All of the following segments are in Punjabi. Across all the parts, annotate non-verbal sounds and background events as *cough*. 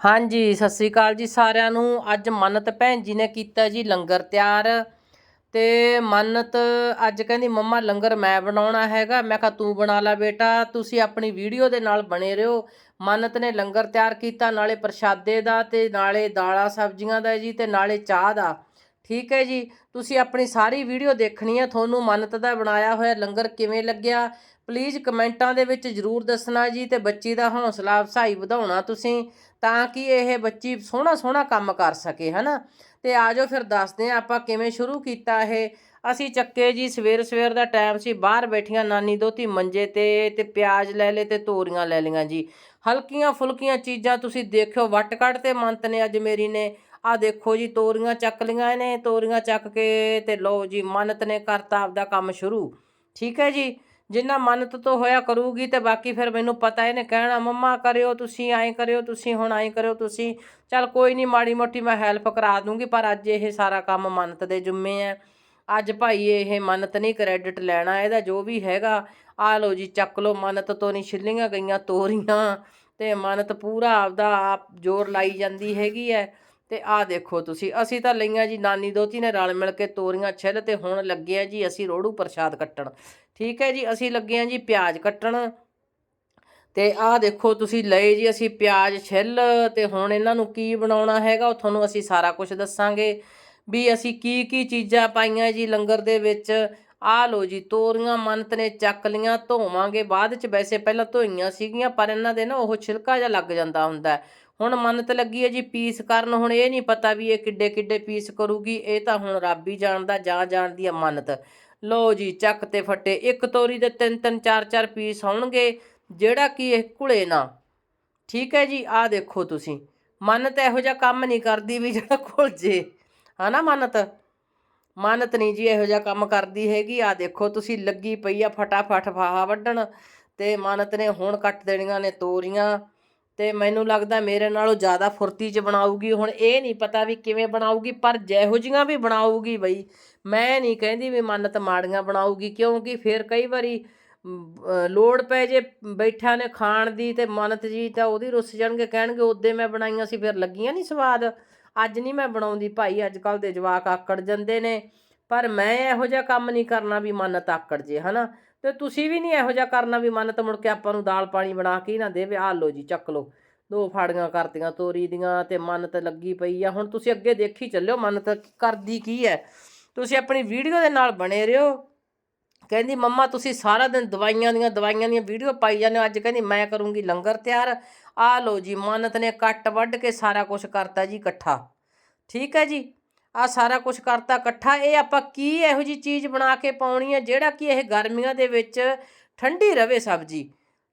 ਹਾਂਜੀ, ਸਤਿ ਸ੍ਰੀ ਅਕਾਲ ਜੀ ਸਾਰਿਆਂ ਨੂੰ। ਅੱਜ ਮੰਨਤ ਭੈਣ ਜੀ ਨੇ ਕੀਤਾ ਜੀ ਲੰਗਰ ਤਿਆਰ। ਤੇ ਮੰਨਤ ਅੱਜ ਕਹਿੰਦੀ, ਮੰਮਾ, ਲੰਗਰ ਮੈਂ ਬਣਾਉਣਾ ਹੈਗਾ। ਮੈਂ ਕਿਹਾ, ਤੂੰ ਬਣਾ ਲੈ ਬੇਟਾ। ਤੁਸੀਂ ਆਪਣੀ ਵੀਡੀਓ ਦੇ ਨਾਲ ਬਣੇ ਰਹੋ। ਮੰਨਤ ਨੇ ਲੰਗਰ ਤਿਆਰ ਕੀਤਾ, ਨਾਲੇ ਪ੍ਰਸ਼ਾਦੇ ਦਾ ਤੇ ਨਾਲੇ ਦਾਲਾਂ ਸਬਜ਼ੀਆਂ ਦਾ ਜੀ ਤੇ ਨਾਲੇ ਚਾਹ ਦਾ। ਠੀਕ ਹੈ ਜੀ। ਤੁਸੀਂ ਆਪਣੀ ਸਾਰੀ ਵੀਡੀਓ ਦੇਖਣੀ ਹੈ। ਤੁਹਾਨੂੰ ਮੰਨਤ ਦਾ ਬਣਾਇਆ ਹੋਇਆ ਲੰਗਰ ਕਿਵੇਂ ਲੱਗਿਆ? ਪਲੀਜ਼ ਕਮੈਂਟਾਂ ਦੇ ਵਿੱਚ ਜਰੂਰ ਦੱਸਣਾ ਜੀ ਤੇ ਬੱਚੀ ਦਾ ਹੌਸਲਾ ਅਫਸਾਈ ਵਧਾਉਣਾ ਤੁਸੀਂ ਤਾਂ ਕਿ ਇਹ ਬੱਚੀ ਸੋਹਣਾ ਸੋਹਣਾ ਕੰਮ ਕਰ ਸਕੇ, ਹਨਾ? ਤੇ ਆਜੋ ਫਿਰ ਦੱਸਦੇ ਆ ਆਪਾਂ ਕਿਵੇਂ ਸ਼ੁਰੂ ਕੀਤਾ ਇਹ। ਅਸੀਂ ਚੱਕੇ ਜੀ ਸਵੇਰ ਸਵੇਰ ਦਾ ਟਾਈਮ ਸੀ, ਬਾਹਰ ਬੈਠੀਆਂ ਨਾਨੀ ਦੋਤੀ ਮੰਜੇ ਤੇ ਤੇ ਪਿਆਜ਼ ਲੈ ਲਏ ਤੇ ਤੋਰੀਆਂ ਲੈ ਲਈਆਂ ਜੀ। ਹਲਕੀਆਂ ਫੁਲਕੀਆਂ ਚੀਜ਼ਾਂ ਤੁਸੀਂ ਦੇਖਿਓ, ਵੱਟ ਕੱਢ ਤੇ ਮੰਤ ਨੇ ਅੱਜ ਮੇਰੀ ਨੇ। ਆ ਦੇਖੋ ਜੀ, ਤੋਰੀਆਂ ਚੱਕ ਲਈਆਂ ਇਹਨੇ ਤੋਰੀਆਂ ਚੱਕ ਕੇ ਤੇ ਲਓ ਜੀ, ਮੰਨਤ ਨੇ ਕਰਤਾ ਆਪਦਾ ਕੰਮ ਸ਼ੁਰੂ। ਠੀਕ ਹੈ ਜੀ? ਜਿੰਨਾ ਮੰਨਤ ਤੋਂ ਹੋਇਆ ਕਰੂਗੀ ਤੇ ਬਾਕੀ ਫਿਰ ਮੈਨੂੰ ਪਤਾ ਇਹਨੇ ਕਹਿਣਾ, ਮੰਮਾ ਕਰਿਓ ਤੁਸੀਂ, ਐਂ ਕਰਿਓ ਤੁਸੀਂ, ਹੁਣ ਐਂ ਕਰਿਓ ਤੁਸੀਂ। ਚੱਲ ਕੋਈ ਨਹੀਂ ਮਾੜੀ ਮੋਟੀ ਮੈਂ ਹੈਲਪ ਕਰਾ ਦੂੰਗੀ, ਪਰ ਅੱਜ ਇਹ ਸਾਰਾ ਕੰਮ ਮੰਨਤ ਦੇ ਜੁੰਮੇ ਆ ਅੱਜ ਭਾਈ ਇਹ ਮੰਨਤ ਨਹੀਂ ਕ੍ਰੈਡਿਟ ਲੈਣਾ, ਇਹਦਾ ਜੋ ਵੀ ਹੈਗਾ ਆ ਲਓ ਜੀ, ਚੱਕ ਲਓ, ਮੰਨਤ ਤੋਂ ਨਹੀਂ ਛਿੱਲੀਆਂ ਗਈਆਂ ਤੋਰੀਆਂ। ਤੇ ਮਨਤ ਪੂਰਾ ਆਪਦਾ ਆਪ ਜ਼ੋਰ ਲਾਈ ਜਾਂਦੀ ਹੈਗੀ ਐ। ਤੇ ਆਹ ਦੇਖੋ ਤੁਸੀਂ, ਅਸੀਂ ਤਾਂ ਲਈਆਂ ਜੀ, ਨਾਨੀ ਦੋਤੀ ਨੇ ਰਲ ਮਿਲ ਕੇ ਤੋਰੀਆਂ ਛਿੱਲ ਤੇ ਹੁਣ ਲੱਗੇ ਆ ਜੀ ਅਸੀਂ ਰੋੜੂ ਪ੍ਰਸ਼ਾਦ ਕੱਟਣ। ਠੀਕ ਹੈ ਜੀ, ਅਸੀਂ ਲੱਗੇ ਆ ਜੀ ਪਿਆਜ਼ ਕੱਟਣ। ਤੇ ਆਹ ਦੇਖੋ ਤੁਸੀਂ ਲਏ ਜੀ ਅਸੀਂ ਪਿਆਜ਼ ਛਿੱਲ ਤੇ ਹੁਣ ਇਹਨਾਂ ਨੂੰ ਕੀ ਬਣਾਉਣਾ ਹੈਗਾ, ਉਹ ਤੁਹਾਨੂੰ ਅਸੀਂ ਸਾਰਾ ਕੁਝ ਦੱਸਾਂਗੇ। ਵੀ ਅਸੀਂ ਕੀ ਕੀ ਚੀਜ਼ਾਂ ਪਾਈਆਂ ਜੀ ਲੰਗਰ ਦੇ ਵਿੱਚ। ਆ ਲੋ ਜੀ, ਤੋਰੀਆਂ ਮੰਨਤ ਨੇ ਚੱਕ ਲੀਆਂ ਧੋਵਾਂਗੇ। ਬਾਅਦ ਚ ਵੈਸੇ ਪਹਿਲਾਂ ਧੋਈਆਂ ਸੀਗੀਆਂ, ਪਰ ਇਹਨਾਂ ਦੇ ਨਾ ਉਹ ਛਿਲਕਾ ਜਿਹਾ ਲੱਗ ਜਾਂਦਾ ਹੁੰਦਾ। ਹੁਣ ਮੰਨਤ ਲੱਗੀ ਹੈ ਜੀ ਪੀਸ ਕਰਨ, ਹੁਣ ਇਹ ਨਹੀਂ ਪਤਾ ਵੀ ਇਹ ਕਿੱਡੇ ਕਿੱਡੇ ਪੀਸ ਕਰੂਗੀ, ਇਹ ਤਾਂ ਹੁਣ ਰੱਬ ਹੀ ਜਾਣਦਾ, ਜਾਂ ਜਾਣਦੀ ਆ ਮੰਨਤ ਲੋ ਜੀ, ਚੱਕ ਤੇ ਫੱਟੇ, ਇੱਕ ਤੋਰੀ ਦੇ ਤਿੰਨ ਤਿੰਨ, ਚਾਰ ਚਾਰ ਪੀਸ ਹੋਣਗੇ, ਜਿਹੜਾ ਕਿ ਇਹ ਘੁਲੇ ਨਾ। ਠੀਕ ਹੈ ਜੀ, ਆਹ ਦੇਖੋ ਤੁਸੀਂ ਮੰਨਤ ਇਹੋ ਜਿਹਾ ਕੰਮ ਨਹੀਂ ਕਰਦੀ ਵੀ ਜਿਹੜਾ ਘੁਲ ਜੇ। ਹਨਾ ਮੰਨਤ ਮੰਨਤ ਨਹੀਂ ਜੀ ਇਹੋ ਜਿਹਾ ਕੰਮ ਕਰਦੀ ਹੈਗੀ ਆ ਦੇਖੋ ਤੁਸੀਂ, ਲੱਗੀ ਪਈ ਆ ਫਟਾਫਟ ਫਾਹਾ ਵੱਢਣ, ਤੇ ਮੰਨਤ ਨੇ ਹੁਣ ਕੱਟ ਦੇਣੀਆਂ ਨੇ ਤੋਰੀਆਂ। ਤੇ ਮੈਨੂੰ ਲੱਗਦਾ ਮੇਰੇ ਨਾਲੋਂ ਜ਼ਿਆਦਾ ਫੁਰਤੀ 'ਚ ਬਣਾਊਗੀ। ਹੁਣ ਇਹ ਨਹੀਂ ਪਤਾ ਵੀ ਕਿਵੇਂ ਬਣਾਊਗੀ, ਪਰ ਜਿਹੋ ਜੀਆਂ ਵੀ ਬਣਾਊਗੀ ਬਈ, ਮੈਂ ਨਹੀਂ ਕਹਿੰਦੀ ਵੀ ਮੰਨਤ ਮਾੜੀਆਂ ਬਣਾਊਗੀ, ਕਿਉਂਕਿ ਫਿਰ ਕਈ ਵਾਰੀ ਲੋੜ ਪੈ ਜੇ ਬੈਠਿਆਂ ਨੇ ਖਾਣ ਦੀ ਤੇ ਮਨਤ ਜੀ ਤਾਂ ਉਹਦੀ ਰੁੱਸ ਜਾਣਗੇ, ਕਹਿਣਗੇ ਉਦੋਂ ਮੈਂ ਬਣਾਈਆਂ ਸੀ, ਫਿਰ ਲੱਗੀਆਂ ਨਹੀਂ ਸਵਾਦ। ਅੱਜ ਨਹੀਂ ਮੈਂ ਬਣਾਉਂਦੀ ਭਾਈ, ਅੱਜ ਕੱਲ ਦੇ ਜਵਾਕ ਆਕੜ ਜਾਂਦੇ ਨੇ, ਪਰ ਮੈਂ ਇਹੋ ਜਿਹਾ ਕੰਮ ਨਹੀਂ ਕਰਨਾ ਵੀ ਮੰਨਤ ਆਕੜ ਜੇ, ਹਨਾ? ਤੇ ਤੁਸੀਂ ਵੀ ਨਹੀਂ ਇਹੋ ਜਿਹਾ ਕਰਨਾ ਵੀ ਮੰਨਤ ਮੁੜ ਕੇ ਆਪਾਂ ਨੂੰ ਦਾਲ ਪਾਣੀ ਬਣਾ ਕੇ ਹੀ ਨਾ ਦੇਵੇ। ਆ ਲਓ ਜੀ, ਚੱਕ ਲਓ। ਦੋ ਫਾੜੀਆਂ ਕਰਤੀਆਂ, ਤੋਰੀ ਦੀਆਂ ਤੇ ਮੰਨਤ ਲੱਗੀ ਪਈ ਆ। ਹੁਣ ਤੁਸੀਂ ਅੱਗੇ ਦੇਖੀ ਚੱਲਿਓ ਮੰਨਤ ਕਰਦੀ ਕੀ ਹੈ ਤੁਸੀਂ ਆਪਣੀ ਵੀਡੀਓ ਦੇ ਨਾਲ ਬਣੇ ਰਹੋ। ਕਹਿੰਦੀ, ਮੰਮਾ, ਤੁਸੀਂ ਸਾਰਾ ਦਿਨ ਦਵਾਈਆਂ ਦੀਆਂ ਦਵਾਈਆਂ ਦੀਆਂ ਵੀਡੀਓ ਪਾਈ ਜਾਂਦੇ ਹੋ। ਅੱਜ ਕਹਿੰਦੀ, ਮੈਂ ਕਰੂੰਗੀ ਲੰਗਰ ਤਿਆਰ। ਆ ਲਓ ਜੀ ਮੰਨਤ ਨੇ ਕੱਟ ਵੱਢ ਕੇ ਸਾਰਾ ਕੁਝ ਕਰਤਾ ਜੀ ਇਕੱਠਾ। ਠੀਕ ਹੈ ਜੀ? ਆ ਸਾਰਾ ਕੁਝ ਕਰਤਾ ਇਕੱਠਾ, ਇਹ ਆਪਾਂ ਕੀ ਇਹੋ ਜੀ ਚੀਜ਼ ਬਣਾ ਕੇ ਪਾਉਣੀ ਹੈ ਜਿਹੜਾ ਕਿ ਇਹ ਗਰਮੀਆਂ ਦੇ ਵਿੱਚ ਠੰਡੀ ਰਵੇ ਸਬਜ਼ੀ?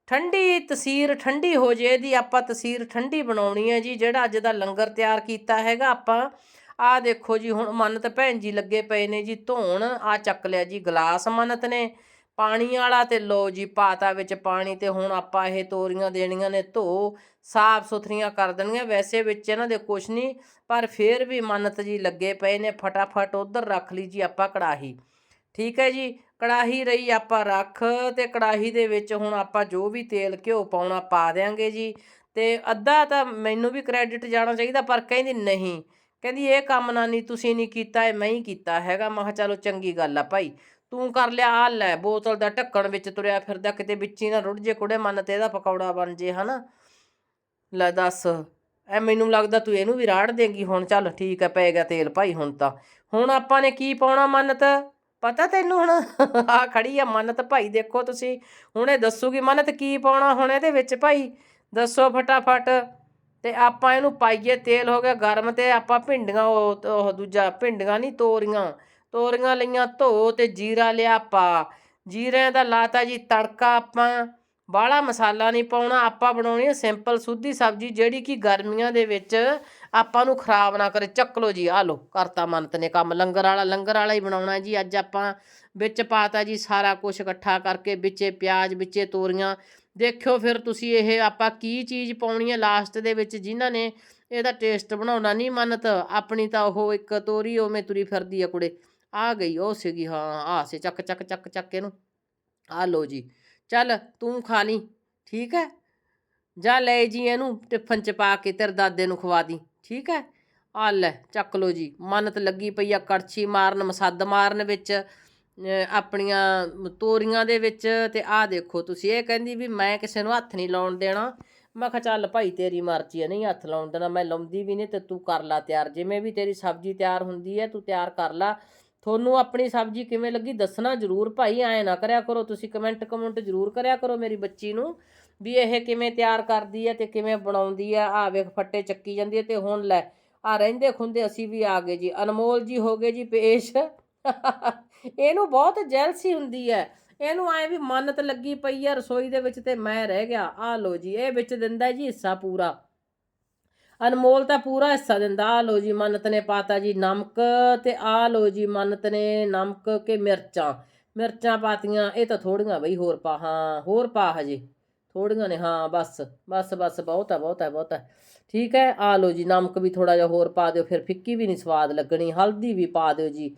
ਠੰਡੀ ਤਸੀਰ ਠੰਡੀ ਹੋ ਜੇ ਦੀ ਆਪਾਂ ਤਸੀਰ ਠੰਡੀ ਬਣਾਉਣੀ ਹੈ ਜੀ, ਜਿਹੜਾ ਅੱਜ ਦਾ ਲੰਗਰ ਤਿਆਰ ਕੀਤਾ ਹੈਗਾ, ਆਪਾਂ ਆ ਦੇਖੋ ਜੀ, ਹੁਣ ਮੰਨਤ ਭੈਣ ਜੀ ਲੱਗੇ ਪਏ ਨੇ ਜੀ, ਧੋਣ ਆ ਚੱਕ ਲਿਆ ਜੀ, ਗਲਾਸ ਮੰਨਤ ਨੇ। ਪਾਣੀ ਵਾਲਾ ਤੇ ਲੋ ਜੀ, ਪਾਤਾ ਵਿੱਚ ਪਾਣੀ ਤੇ ਹੁਣ ਆਪਾਂ ਇਹ ਤੋਰੀਆਂ ਦੇਣੀਆਂ ਨੇ ਧੋ, ਸਾਫ਼ ਸੁਥਰੀਆਂ ਕਰ ਦੇਣੀਆਂ ਵੈਸੇ ਵਿੱਚ ਇਹਨਾਂ ਦੇ ਕੁਛ ਨਹੀਂ ਪਰ ਫੇਰ ਵੀ ਮੰਨਤ ਜੀ ਲੱਗੇ ਪਏ ਨੇ, ਫਟਾਫਟ ਉਧਰ ਰੱਖ ਲਈ ਜੀ ਆਪਾਂ ਕੜਾਹੀ। ਠੀਕ ਹੈ ਜੀ, ਕੜਾਹੀ ਰਹੀ ਆਪਾਂ ਰੱਖ ਤੇ ਕੜਾਹੀ ਦੇ ਵਿੱਚ ਹੁਣ ਆਪਾਂ ਜੋ ਵੀ ਤੇਲ ਘਿਓ ਪਾਉਣਾ ਪਾ ਦਿਆਂਗੇ ਜੀ। ਤੇ ਅੱਧਾ ਤਾਂ ਮੈਨੂੰ ਵੀ ਕ੍ਰੈਡਿਟ ਜਾਣਾ ਚਾਹੀਦਾ, ਪਰ ਕਹਿੰਦੀ ਨਹੀਂ। ਕਹਿੰਦੀ ਇਹ ਕੰਮ ਨਾ ਨਹੀਂ ਤੁਸੀਂ ਨਹੀਂ ਕੀਤਾ, ਇਹ ਮੈਂ ਹੀ ਕੀਤਾ ਹੈਗਾ। ਮੈਂ ਕਿਹਾ ਚਲੋ ਚੰਗੀ ਗੱਲ ਆ ਭਾਈ। ਤੂੰ ਕਰ ਲਿਆ ਆ ਲੈ, ਬੋਤਲ ਦਾ ਢੱਕਣ ਵਿੱਚ ਤੁਰਿਆ ਫਿਰਦਾ, ਕਿਤੇ ਵਿੱਚ ਹੀ ਨਾ ਰੁੱਝ ਜੇ ਕੁੜੇ, ਮਨ ਤੇ ਇਹਦਾ ਪਕੌੜਾ ਬਣ ਜੇ, ਹਨਾ? ਲੈ ਦੱਸ, ਐ ਮੈਨੂੰ ਲੱਗਦਾ ਤੂੰ ਇਹਨੂੰ ਵੀ ਰਾੜ ਦੇਂਗੀ ਹੁਣ, ਚੱਲ ਠੀਕ ਹੈ ਪਏਗਾ ਤੇਲ ਭਾਈ ਹੁਣ ਤਾਂ। ਹੁਣ ਆਪਾਂ ਨੇ ਕੀ ਪਾਉਣਾ ਮੰਨਤ? ਪਤਾ ਤੈਨੂੰ ਹੁਣ? ਆ ਖੜੀ ਆ ਮੰਨਤ ਭਾਈ, ਦੇਖੋ ਤੁਸੀਂ, ਹੁਣ ਇਹ ਦੱਸੂਗੀ ਮੰਨਤ ਕੀ ਪਾਉਣਾ ਹੁਣ ਇਹਦੇ ਵਿੱਚ ਭਾਈ। ਦੱਸੋ ਫਟਾਫਟ, ਤੇ ਆਪਾਂ ਇਹਨੂੰ ਪਾਈਏ, ਤੇਲ ਹੋ ਗਿਆ ਗਰਮ ਤੇ ਆਪਾਂ ਭਿੰਡੀਆਂ, ਉਹ ਉਹ ਦੂਜਾ, ਭਿੰਡੀਆਂ ਨਹੀਂ ਤੋਰੀਆਂ। ਤੋਰੀਆਂ ਲਈਆਂ ਧੋ ਤੇ ਜੀਰਾ ਲਿਆ ਪਾ। ਜੀਰਿਆਂ ਦਾ ਲਾਤਾ ਜੀ ਤੜਕਾ ਆਪਾਂ। ਬਾਹਲਾ ਮਸਾਲਾ ਨਹੀਂ ਪਾਉਣਾ, ਆਪਾਂ ਬਣਾਉਣੀ ਹੈ ਸਿੰਪਲ ਸੁੱਧੀ ਸਬਜ਼ੀ ਜਿਹੜੀ ਕਿ ਗਰਮੀਆਂ ਦੇ ਵਿੱਚ ਆਪਾਂ ਨੂੰ ਖਰਾਬ ਨਾ ਕਰੇ। ਚੱਕ ਲੋ ਜੀ ਆ ਲੋ ਕਰਤਾ ਮੰਨਤ ਨੇ ਕੰਮ। ਲੰਗਰ ਵਾਲਾ ਲੰਗਰ ਵਾਲਾ ਹੀ ਬਣਾਉਣਾ ਜੀ। ਅੱਜ ਆਪਾਂ ਵਿੱਚ ਪਾਤਾ ਜੀ ਸਾਰਾ ਕੁਝ ਇਕੱਠਾ ਕਰਕੇ ਵਿੱਚੇ ਪਿਆਜ਼, ਵਿੱਚੇ ਤੋਰੀਆਂ। ਦੇਖਿਓ ਫਿਰ ਤੁਸੀਂ ਇਹ ਆਪਾਂ ਕੀ ਚੀਜ਼ ਪਾਉਣੀ ਹੈ ਲਾਸਟ ਦੇ ਵਿੱਚ ਜਿਨ੍ਹਾਂ ਨੇ ਇਹਦਾ ਟੇਸਟ ਬਣਾਉਣਾ ਨਹੀਂ ਮੰਨਤ। ਆਪਣੀ ਤਾਂ ਉਹ ਇੱਕ ਤੋਰੀ, ਉਵੇਂ ਤੁਰੀ ਫਿਰਦੀ ਆ ਕੁੜੇ। ਆ ਗਈ, ਉਹ ਸੀਗੀ, ਹਾਂ ਆ ਸੀ, ਚੱਕ ਚੱਕ ਚੱਕ ਚੱਕ ਇਹਨੂੰ। ਆ ਲੋ ਜੀ, ਚੱਲ ਤੂੰ ਖਾ ਲਈ, ਠੀਕ ਹੈ? ਜਾ ਲੈ ਜੀ ਇਹਨੂੰ ਟਿਫਨ ਚ ਪਾ ਕੇ, ਤੇਰੇ ਦਾਦੇ ਨੂੰ ਖਵਾ ਦੀ, ਠੀਕ ਹੈ? ਆ ਲੈ, ਚੱਕ ਲੋ ਜੀ ਮਨਤ ਲੱਗੀ ਪਈ ਆ ਕੜਛੀ ਮਾਰਨ, ਮਸੱਦ ਮਾਰਨ ਵਿੱਚ ਆਪਣੀਆਂ ਤੋਰੀਆਂ ਦੇ ਵਿੱਚ ਤੇ ਆਹ ਦੇਖੋ ਤੁਸੀਂ, ਇਹ ਕਹਿੰਦੀ ਵੀ ਮੈਂ ਕਿਸੇ ਨੂੰ ਹੱਥ ਨਹੀਂ ਲਾਉਣ ਦੇਣਾ। ਮੈਂ ਕਿਹਾ ਚੱਲ ਭਾਈ ਤੇਰੀ ਮਰਜ਼ੀ ਹੈ ਨਹੀਂ ਹੱਥ ਲਾਉਣ ਦੇਣਾ, ਮੈਂ ਲਾਉਂਦੀ ਵੀ ਨਹੀਂ ਤੇ ਤੂੰ ਕਰ ਲਾ ਤਿਆਰ, ਜਿਵੇਂ ਵੀ ਤੇਰੀ ਸਬਜ਼ੀ ਤਿਆਰ ਹੁੰਦੀ ਹੈ, ਤੂੰ ਤਿਆਰ ਕਰ ਲਾ। ਤੁਹਾਨੂੰ ਆਪਣੀ ਸਬਜ਼ੀ ਕਿਵੇਂ ਲੱਗੀ ਦੱਸਣਾ ਜ਼ਰੂਰ ਭਾਈ, ਐ ਨਾ ਕਰਿਆ ਕਰੋ, ਤੁਸੀਂ ਕਮੈਂਟ ਕਮੈਂਟ ਜ਼ਰੂਰ ਕਰਿਆ ਕਰੋ ਮੇਰੀ ਬੱਚੀ ਨੂੰ ਵੀ ਇਹ ਕਿਵੇਂ ਤਿਆਰ ਕਰਦੀ ਹੈ ਤੇ ਕਿਵੇਂ ਬਣਾਉਂਦੀ ਹੈ ਆ ਵੇਖ ਫੱਟੇ ਚੱਕੀ ਜਾਂਦੀ ਹੈ ਤੇ ਹੁਣ ਲੈ ਆ ਰਹਿੰਦੇ ਖੁੰਦੇ ਅਸੀਂ ਵੀ ਆ ਗਏ ਜੀ, ਅਨਮੋਲ ਜੀ ਹੋ ਗਏ ਜੀ ਪੇਸ਼। *laughs* ਇਹਨੂੰ ਬਹੁਤ ਜੈਲਸੀ ਹੁੰਦੀ ਹੈ, ਇਹਨੂੰ ਐ ਵੀ ਮੰਨਤ ਲੱਗੀ ਪਈ ਆ ਰਸੋਈ ਦੇ ਵਿੱਚ ਤੇ ਮੈਂ ਰਹਿ ਗਿਆ ਆ ਲੋ ਜੀ, ਇਹ ਵਿੱਚ ਦਿੰਦਾ ਜੀ ਹਿੱਸਾ ਪੂਰਾ। ਅਨਮੋਲ ਤਾਂ ਪੂਰਾ ਹਿੱਸਾ ਦਿੰਦਾ। ਆ ਲੋ ਜੀ ਮੰਨਤ ਨੇ ਪਾਤਾ ਜੀ ਨਮਕ ਤੇ ਆ ਲੋ ਜੀ ਮੰਨਤ ਨੇ ਨਮਕ ਕੇ ਮਿਰਚਾਂ। ਮਿਰਚਾਂ ਪਾਤੀਆਂ, ਇਹ ਤਾਂ ਥੋੜੀਆਂ ਬਈ ਹੋਰ ਪਾ, ਹਾਂ, ਹੋਰ ਪਾ ਹਜੇ। ਥੋੜੀਆਂ ਨੇ, ਹਾਂ, ਬਸ ਬਸ ਬਸ, ਬਹੁਤ ਹੈ ਬਹੁਤ ਹੈ ਬਹੁਤ ਹੈ ਠੀਕ ਹੈ ਆ ਲੋ ਜੀ ਨਮਕ ਵੀ ਥੋੜਾ ਜਿਹਾ ਹੋਰ ਪਾ ਦਿਓ, ਫਿਰ ਫਿੱਕੀ ਵੀ ਨਹੀਂ ਸਵਾਦ ਲੱਗਣੀ, ਹਲਦੀ ਵੀ ਪਾ ਦਿਓ ਜੀ।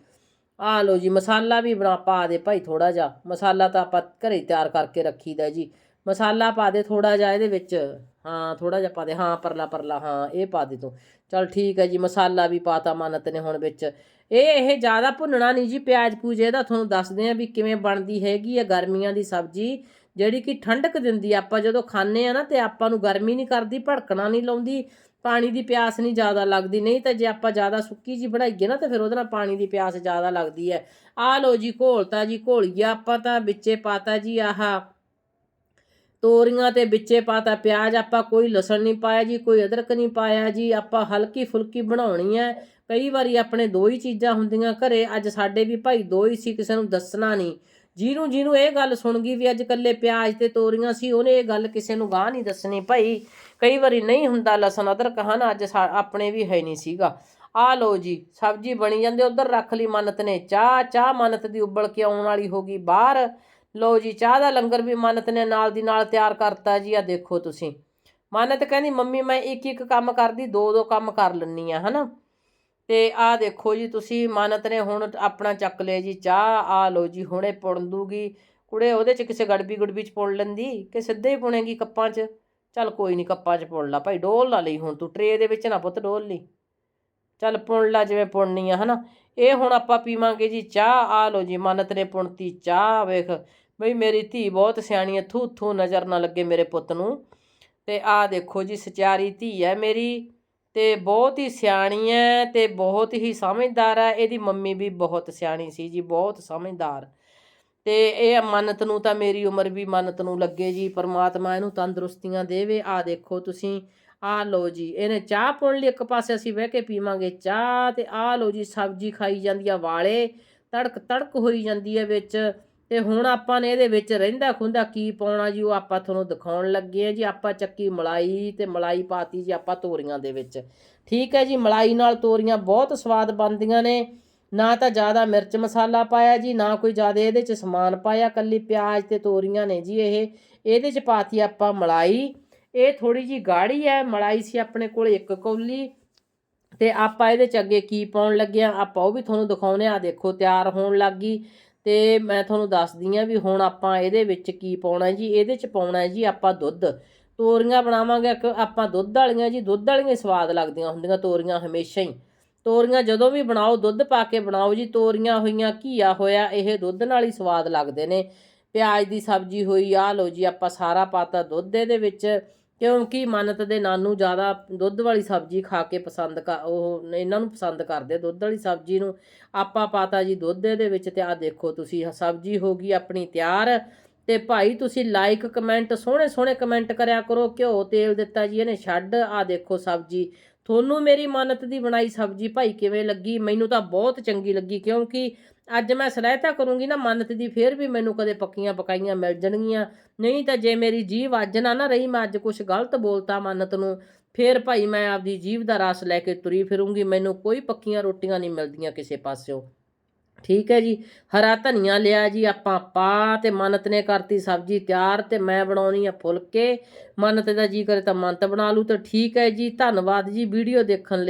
ਆ ਲੋ ਜੀ ਮਸਾਲਾ ਵੀ ਬਣਾ, ਪਾ ਦੇ ਭਾਈ ਥੋੜਾ ਜਿਹਾ। ਮਸਾਲਾ ਤਾਂ ਆਪਾਂ ਘਰੇ ਹੀ ਤਿਆਰ ਕਰਕੇ ਰੱਖੀਦਾ ਜੀ। ਮਸਾਲਾ ਪਾ ਦੇ ਥੋੜਾ ਜਿਹਾ ਇਹਦੇ ਵਿੱਚ। ਹਾਂ ਥੋੜਾ ਜਿਹਾ ਪਾ ਦੇ। ਹਾਂ, ਪਰਲਾ ਪਰਲਾ। ਹਾਂ, ਇਹ ਪਾ ਦੇ ਤੂੰ। ਚਲ ਠੀਕ ਹੈ ਜੀ, ਮਸਾਲਾ ਵੀ ਪਾਤਾ ਮੰਨਤ ਨੇ ਹੁਣ ਵਿੱਚ। ਇਹ ਇਹ ਜ਼ਿਆਦਾ ਭੁੰਨਣਾ ਨਹੀਂ ਜੀ, ਪਿਆਜ਼ ਪੂਜ ਇਹਦਾ ਤੁਹਾਨੂੰ ਦੱਸਦੇ ਆ ਵੀ ਕਿਵੇਂ ਬਣਦੀ ਹੈਗੀ ਆ ਗਰਮੀਆਂ ਦੀ ਸਬਜ਼ੀ। ਜਿਹੜੀ ਕਿ ਠੰਡਕ ਦਿੰਦੀ ਆਪਾਂ ਜਦੋਂ ਖਾਂਦੇ ਆ ਨਾ ਤੇ ਆਪਾਂ ਨੂੰ ਗਰਮੀ ਨਹੀਂ ਕਰਦੀ, ਭੜਕਣਾ ਨਹੀਂ ਲਾਉਂਦੀ। ਪਾਣੀ ਦੀ ਪਿਆਸ ਨਹੀਂ ਜ਼ਿਆਦਾ ਲੱਗਦੀ। ਨਹੀਂ ਤਾਂ ਜੇ ਆਪਾਂ ਜ਼ਿਆਦਾ ਸੁੱਕੀ ਜੀ ਬਣਾਈਏ ਨਾ ਤਾਂ ਫਿਰ ਉਹਦੇ ਨਾਲ ਪਾਣੀ ਦੀ ਪਿਆਸ ਜ਼ਿਆਦਾ ਲੱਗਦੀ ਹੈ। ਆ ਲੋ ਜੀ, ਘੋਲਤਾ ਜੀ ਘੋਲੀਆ ਆਪਾਂ ਤਾਂ ਵਿੱਚੇ ਪਾਤਾ ਜੀ ਆਹ ਤੋਰੀਆਂ ਤੇ ਵਿੱਚੇ ਪਾਤਾ ਪਿਆਜ਼, ਆਪਾਂ ਕੋਈ ਲਸਣ ਨਹੀਂ ਪਾਇਆ ਜੀ, ਕੋਈ ਅਦਰਕ ਨਹੀਂ ਪਾਇਆ ਜੀ, ਆਪਾਂ ਹਲਕੀ ਫੁਲਕੀ ਬਣਾਉਣੀ ਹੈ। ਕਈ ਵਾਰੀ ਆਪਣੇ ਦੋ ਹੀ ਚੀਜ਼ਾਂ ਹੁੰਦੀਆਂ ਘਰੇ, ਅੱਜ ਸਾਡੇ ਵੀ ਭਾਈ ਦੋ ਹੀ ਸੀ, ਕਿਸੇ ਨੂੰ ਦੱਸਣਾ ਨਹੀਂ। ਜਿਹਨੂੰ ਜਿਹਨੂੰ ਇਹ ਗੱਲ ਸੁਣ ਗਈ ਵੀ ਅੱਜ ਕੱਲੇ ਪਿਆਜ਼ ਤੇ ਤੋਰੀਆਂ ਸੀ, ਉਹਨੇ ਇਹ ਗੱਲ ਕਿਸੇ ਨੂੰ ਗਾਹ ਨਹੀਂ ਦੱਸਣੀ ਭਾਈ। ਕਈ ਵਾਰੀ ਨਹੀਂ ਹੁੰਦਾ ਲਸਣ, ਅਦਰਕ, ਹਨ, ਅੱਜ ਸਾ- ਆਪਣੇ ਵੀ ਹੈ ਨਹੀਂ ਸੀਗਾ। ਆ ਲੋ ਜੀ, ਸਬਜ਼ੀ ਬਣੀ ਜਾਂਦੇ, ਉਧਰ ਰੱਖ ਲਈ ਮੰਨਤ ਨੇ। ਚਾਹ ਚਾਹ ਮੰਨਤ ਦੀ ਉਬਲ ਕੇ ਆਉਣ ਵਾਲੀ ਹੋ ਗਈ ਬਾਹਰ। ਲਓ ਜੀ, ਚਾਹ ਦਾ ਲੰਗਰ ਵੀ ਮੰਨਤ ਨੇ ਨਾਲ ਦੀ ਨਾਲ ਤਿਆਰ ਕਰਤਾ ਜੀ ਆ ਦੇਖੋ ਤੁਸੀਂ। ਮੰਨਤ ਕਹਿੰਦੀ, ਮੰਮੀ, ਮੈਂ ਇੱਕ ਇੱਕ ਕੰਮ ਕਰਦੀ ਦੋ ਦੋ ਕੰਮ ਕਰ ਲੈਣੀ ਆ ਹਨਾ? ਤੇ ਆ ਦੇਖੋ ਜੀ, ਤੁਸੀਂ ਮਾਨਤ ਨੇ ਹੁਣ ਆਪਣਾ ਚੱਕ ਲਿਆ ਜੀ ਚਾਹ ਆ ਲਓ ਜੀ, ਹੁਣੇ ਪੁਣ ਦੂਗੀ। ਕੁੜੇ, ਉਹਦੇ ਚ ਕਿਸੇ ਗੜਬੀ ਗੁੜਬੀ ਚ ਪੁਣ ਲੈਂਦੀ? ਕਿ ਸਿੱਧੇ ਹੀ ਪੁਣੇਗੀ ਕੱਪਾਂ 'ਚ? ਚੱਲ ਕੋਈ ਨਹੀਂ ਕੱਪਾਂ 'ਚ ਪੁਣ ਲਾ। ਭਾਈ ਡੋਲ ਲਾ ਲਈ ਹੁਣ ਤੂੰ, ਟਰੇ ਦੇ ਵਿੱਚ ਨਾ ਪੁੱਤ ਡੋਲ ਲਈ। ਚੱਲ ਪੁਣ ਲਾ, ਜਿਵੇਂ ਪੁਣਨੀ ਆ, ਹਨਾ? ਇਹ ਹੁਣ ਆਪਾਂ ਪੀਵਾਂਗੇ ਜੀ ਚਾਹ। ਆ ਲੋ ਜੀ ਮਾਨਤ ਨੇ ਪੁਣਤੀ ਚਾਹ, ਵੇਖ। ਬਈ ਮੇਰੀ ਧੀ ਬਹੁਤ ਸਿਆਣੀ ਐ ਥੂ ਥੂ ਨਜ਼ਰ ਨਾ ਲੱਗੇ ਮੇਰੇ ਪੁੱਤ ਨੂੰ। ਤੇ ਆ ਦੇਖੋ ਜੀ ਸਚਿਆਰੀ ਧੀ ਹੈ ਮੇਰੀ। ਤੇ ਬਹੁਤ ਹੀ ਸਿਆਣੀ ਹੈ ਤੇ ਬਹੁਤ ਹੀ ਸਮਝਦਾਰ ਹੈ। ਇਹਦੀ ਮੰਮੀ ਵੀ ਬਹੁਤ ਸਿਆਣੀ ਸੀ ਜੀ, ਬਹੁਤ ਸਮਝਦਾਰ। ਤੇ ਇਹ ਮੰਨਤ ਨੂੰ ਤਾਂ ਮੇਰੀ ਉਮਰ ਵੀ ਮੰਨਤ ਨੂੰ ਲੱਗੇ ਜੀ, ਪਰਮਾਤਮਾ ਇਹਨੂੰ ਤੰਦਰੁਸਤੀਆਂ ਦੇਵੇ। ਆ ਦੇਖੋ ਤੁਸੀਂ ਆ ਲੋ ਜੀ, ਇਹਨੇ ਚਾਹ ਪੁਣ ਲਈ, ਇੱਕ ਪਾਸੇ ਅਸੀਂ ਬਹਿ ਕੇ ਪੀਵਾਂਗੇ ਚਾਹ ਤੇ ਆ ਲਓ ਜੀ, ਸਬਜ਼ੀ ਖਾਈ ਜਾਂਦੀ ਆ ਵਾਲੇ, ਤੜਕ ਤੜਕ ਹੋਈ ਜਾਂਦੀ ਹੈ ਵਿੱਚ ਤੇ ਹੁਣ ਆਪਾਂ ਨੇ ਇਹਦੇ ਵਿੱਚ ਰਹਿੰਦਾ ਖੁੰਦਾ ਕੀ ਪਾਉਣਾ ਜੀ, ਉਹ ਆਪਾਂ ਤੁਹਾਨੂੰ ਦਿਖਾਉਣ ਲੱਗੇ ਆ ਜੀ, ਆਪਾਂ ਚੱਕੀ ਮਲਾਈ ਤੇ ਮਲਾਈ ਪਾਤੀ ਜੀ ਆਪਾਂ ਤੋਰੀਆਂ ਦੇ ਵਿੱਚ। ਠੀਕ ਹੈ ਜੀ, ਮਲਾਈ ਨਾਲ ਤੋਰੀਆਂ ਬਹੁਤ ਸਵਾਦ ਬਣਦੀਆਂ ਨੇ, ਨਾ ਤਾਂ ਜ਼ਿਆਦਾ ਮਿਰਚ ਮਸਾਲਾ ਪਾਇਆ ਜੀ, ਨਾ ਕੋਈ ਜ਼ਿਆਦਾ ਇਹਦੇ ਚ ਸਮਾਨ ਪਾਇਆ ਕੱਲੀ ਪਿਆਜ਼ ਤੇ ਤੋਰੀਆਂ ਨੇ ਜੀ ਇਹ, ਇਹਦੇ ਚ ਪਾਤੀ ਆਪਾਂ ਮਲਾਈ। ਇਹ ਥੋੜੀ ਜੀ ਗਾੜੀ ਹੈ, ਮਲਾਈ ਸੀ ਆਪਣੇ ਕੋਲ ਇੱਕ ਕੌਲੀ। ਤੇ ਆਪਾਂ ਇਹਦੇ ਚ ਅੱਗੇ ਕੀ ਪਾਉਣ ਲੱਗੇ ਆ ਆਪਾਂ ਉਹ ਵੀ ਤੁਹਾਨੂੰ ਦਿਖਾਉਨੇ ਆ ਦੇਖੋ, ਤਿਆਰ ਹੋਣ ਲੱਗ ਗਈ। ਤੇ ਮੈਂ ਤੁਹਾਨੂੰ ਦੱਸਦੀ ਆ ਵੀ ਹੁਣ ਆਪਾਂ ਇਹਦੇ ਵਿੱਚ ਕੀ ਪਾਉਣਾ ਜੀ। ਇਹਦੇ ਚ ਪਾਉਣਾ ਜੀ ਆਪਾਂ ਦੁੱਧ। ਤੋਰੀਆਂ ਬਣਾਵਾਂਗੇ ਇੱਕ, ਆਪਾਂ ਦੁੱਧ ਵਾਲੀਆਂ ਜੀ, ਦੁੱਧ ਵਾਲੀਆਂ ਸਵਾਦ ਲੱਗਦੀਆਂ ਹੁੰਦੀਆਂ ਤੋਰੀਆਂ ਹਮੇਸ਼ਾ ਹੀ। ਤੋਰੀਆਂ ਜਦੋਂ ਵੀ ਬਣਾਓ, ਦੁੱਧ ਪਾ ਕੇ ਬਣਾਓ ਜੀ, ਤੋਰੀਆਂ ਹੋਈਆਂ, ਘੀਆ ਹੋਇਆ, ਇਹ ਦੁੱਧ ਨਾਲ ਹੀ ਸਵਾਦ ਲੱਗਦੇ ਨੇ। ਪਿਆਜ਼ ਦੀ ਸਬਜ਼ੀ ਹੋਈ ਆ ਲਓ ਜੀ, ਆਪਾਂ ਸਾਰਾ ਪਾਤਾ ਦੁੱਧ ਇਹਦੇ ਵਿੱਚ। ਕਿਉਂਕਿ ਮੰਨਤ ਦੇ ਨਾਨੂ ਜ਼ਿਆਦਾ ਦੁੱਧ ਵਾਲੀ ਸਬਜ਼ੀ ਖਾ ਕੇ ਪਸੰਦ ਕਰ ਉਹ ਇਹਨਾਂ ਨੂੰ ਪਸੰਦ ਕਰਦੇ ਦੁੱਧ ਵਾਲੀ ਸਬਜ਼ੀ ਨੂੰ। ਆਪਾਂ ਪਾਤਾ ਜੀ ਦੁੱਧ ਇਹਦੇ ਵਿੱਚ ਤੇ ਆ ਦੇਖੋ ਤੁਸੀਂ ਸਬਜ਼ੀ ਹੋ ਗਈ ਆਪਣੀ ਤਿਆਰ। ਤੇ ਭਾਈ ਤੁਸੀਂ ਲਾਈਕ ਕਮੈਂਟ ਸੋਹਣੇ ਸੋਹਣੇ ਕਮੈਂਟ ਕਰਿਆ ਕਰੋ। ਘਿਓ ਤੇਲ ਦਿੱਤਾ ਜੀ, ਇਹਨੇ ਛੱਡ। ਆ ਦੇਖੋ ਸਬਜ਼ੀ। ਤੁਹਾਨੂੰ ਮੇਰੀ ਮੰਨਤ ਦੀ ਬਣਾਈ ਸਬਜ਼ੀ ਭਾਈ ਕਿਵੇਂ ਲੱਗੀ? ਮੈਨੂੰ ਤਾਂ ਬਹੁਤ ਚੰਗੀ ਲੱਗੀ ਕਿਉਂਕਿ ਅੱਜ ਮੈਂ ਸਲਾਹਤਾ ਕਰੂੰਗੀ ਨਾ ਮੰਨਤ ਦੀ, ਫੇਰ ਵੀ ਮੈਨੂੰ ਕਦੇ ਪੱਕੀਆਂ ਪਕਾਈਆਂ ਮਿਲ ਜਾਣਗੀਆਂ। ਨਹੀਂ ਤਾਂ ਜੇ ਮੇਰੀ ਜੀਵ ਅੱਜ ਨਾ ਨਾ ਰਹੀ, ਮੈਂ ਅੱਜ ਕੁਝ ਗਲਤ ਬੋਲਤਾ ਮੰਨਤ ਨੂੰ, ਫੇਰ ਭਾਈ ਮੈਂ ਆਪਦੀ ਜੀਵ ਦਾ ਰਸ ਲੈ ਕੇ ਤੁਰੀ ਫਿਰੂੰਗੀ, ਮੈਨੂੰ ਕੋਈ ਪੱਕੀਆਂ ਰੋਟੀਆਂ ਨਹੀਂ ਮਿਲਦੀਆਂ ਕਿਸੇ ਪਾਸਿਓਂ। ਠੀਕ ਹੈ ਜੀ। ਹਰਾ ਧਨੀਆ ਲਿਆ ਜੀ ਆਪਾਂ ਪਾ ਤੇ ਮੰਨਤ ਨੇ ਕਰਤੀ ਸਬਜ਼ੀ ਤਿਆਰ ਤੇ ਮੈਂ ਬਣਾਉਣੀ ਆ ਫੁਲਕੇ। ਮੰਨਤ ਦਾ ਜੀ ਕਰੇ ਤਾਂ ਮੰਨਤ ਬਣਾ ਲੂ ਤਾਂ ਠੀਕ ਹੈ ਜੀ। ਧੰਨਵਾਦ ਜੀ ਵੀਡੀਓ ਦੇਖਣ ਲਈ।